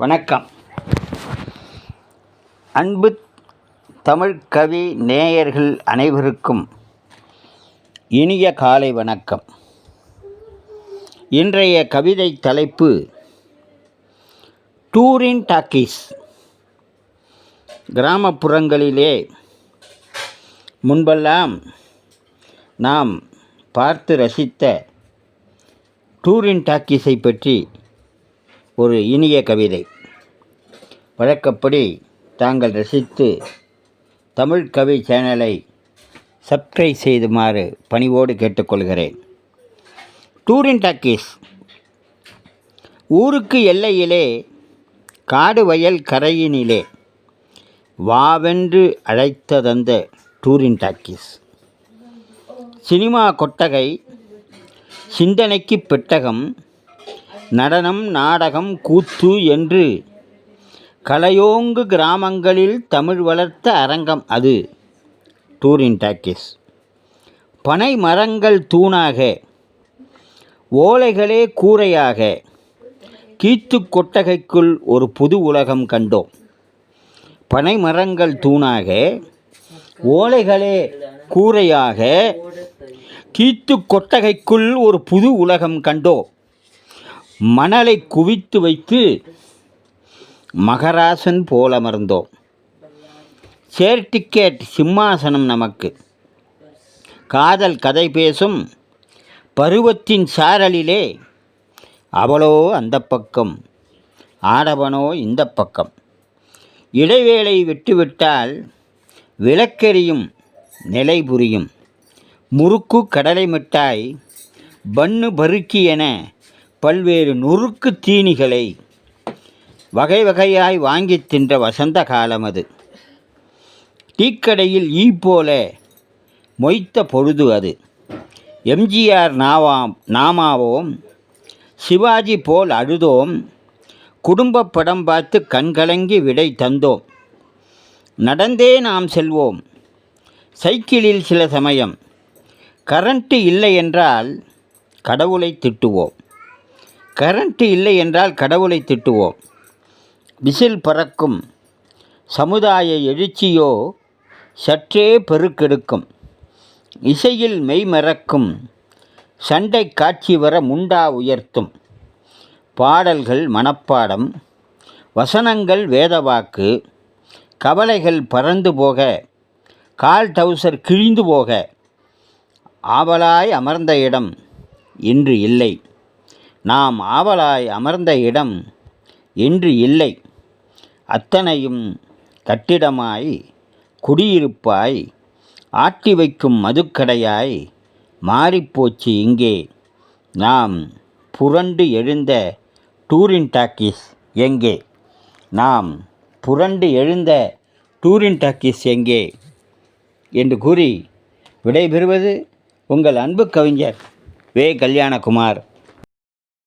வணக்கம். அன்பு தமிழ் கவி நேயர்கள் அனைவருக்கும் இனிய காலை வணக்கம். இன்றைய கவிதை தலைப்பு டூரின் டாக்கீஸ். கிராமப்புறங்களிலே முன்பெல்லாம் நாம் பார்த்து ரசித்த டூரின் டாக்கீஸை பற்றி ஒரு இனிய கவிதை. வழக்கப்படி தாங்கள் ரசித்து தமிழ் கவி சேனலை சப்ஸ்கிரைப் செய்துமாறு பணிவோடு கேட்டுக்கொள்கிறேன். டூரின் டாக்கீஸ் ஊருக்கு எல்லையிலே காடு வயல் கரையினிலே வாவென்று அழைத்ததந்த டூரின் டாக்கீஸ் சினிமா கொட்டகை சிந்தனைக்கு பெட்டகம் நடனம் நாடகம் கூத்து என்று கலையோங்கு கிராமங்களில் தமிழ் வளர்த்த அரங்கம் அது. டூரின் டாக்கிஸ் பனை மரங்கள் தூணாக. ஓலைகளே கூரையாக. கீத்து கொட்டகைக்குள் ஒரு புது உலகம் கண்டோம். பனை மரங்கள் தூணாக. ஓலைகளே கூரையாக. கீத்து கொட்டகைக்குள் ஒரு புது உலகம் கண்டோம். மணலை குவித்து வைத்து மகராசன் போலமர்ந்தோம் சேர் டிக்கெட் சிம்மாசனம் நமக்கு. காதல் கதை பேசும் பருவத்தின் சாரலிலே அவளோ அந்த பக்கம் ஆடவனோ இந்த பக்கம். இடைவேளை விட்டுவிட்டால் விளக்கெறியும் நிலை புரியும். முறுக்கு கடலை மிட்டாய் பன்னு பருக்கி என பல்வேறு நுறுக்கு தீனிகளை வகை வகையாய் வாங்கி தின்ற வசந்த காலம் அது. டீக்கடையில் ஈ போல மொய்த்த பொழுது அது. எம்ஜிஆர் நாவாம் நாமாவோம் சிவாஜி போல் அழுதோம் குடும்ப படம் பார்த்து கண்கலங்கி விடை தந்தோம். நடந்தே நாம் செல்வோம். சைக்கிளில் சில சமயம் கரண்ட்டு இல்லை என்றால் கடவுளை திட்டுவோம். கரண்ட்டு இல்லை என்றால் கடவுளை திட்டுவோம். விசில் பறக்கும் சமுதாய எழுச்சியோ சற்றே பெருக்கெடுக்கும். இசையில் மெய்மறக்கும் சண்டை காட்சி வர முண்டா உயர்த்தும். பாடல்கள் மனப்பாடம் வசனங்கள் வேதவாக்கு கவலைகள் பறந்து போக கால் டவுசர் கிழிந்து போக ஆவலாய் அமர்ந்த இடம் இன்று இல்லை. நாம் ஆவலாய் அமர்ந்த இடம் இன்று இல்லை. அத்தனையும் கட்டிடமாய் குடியிருப்பாய் ஆட்டி வைக்கும் மதுக்கடையாய் மாறிப்போச்சு இங்கே. நாம் புரண்டு எழுந்த டூரின் டாக்கீஸ் எங்கே? நாம் புரண்டு எழுந்த டூரின் டாக்கீஸ் எங்கே? என்று கூறி விடைபெறுவது உங்கள் அன்பு கவிஞர் வே. கல்யாணகுமார்.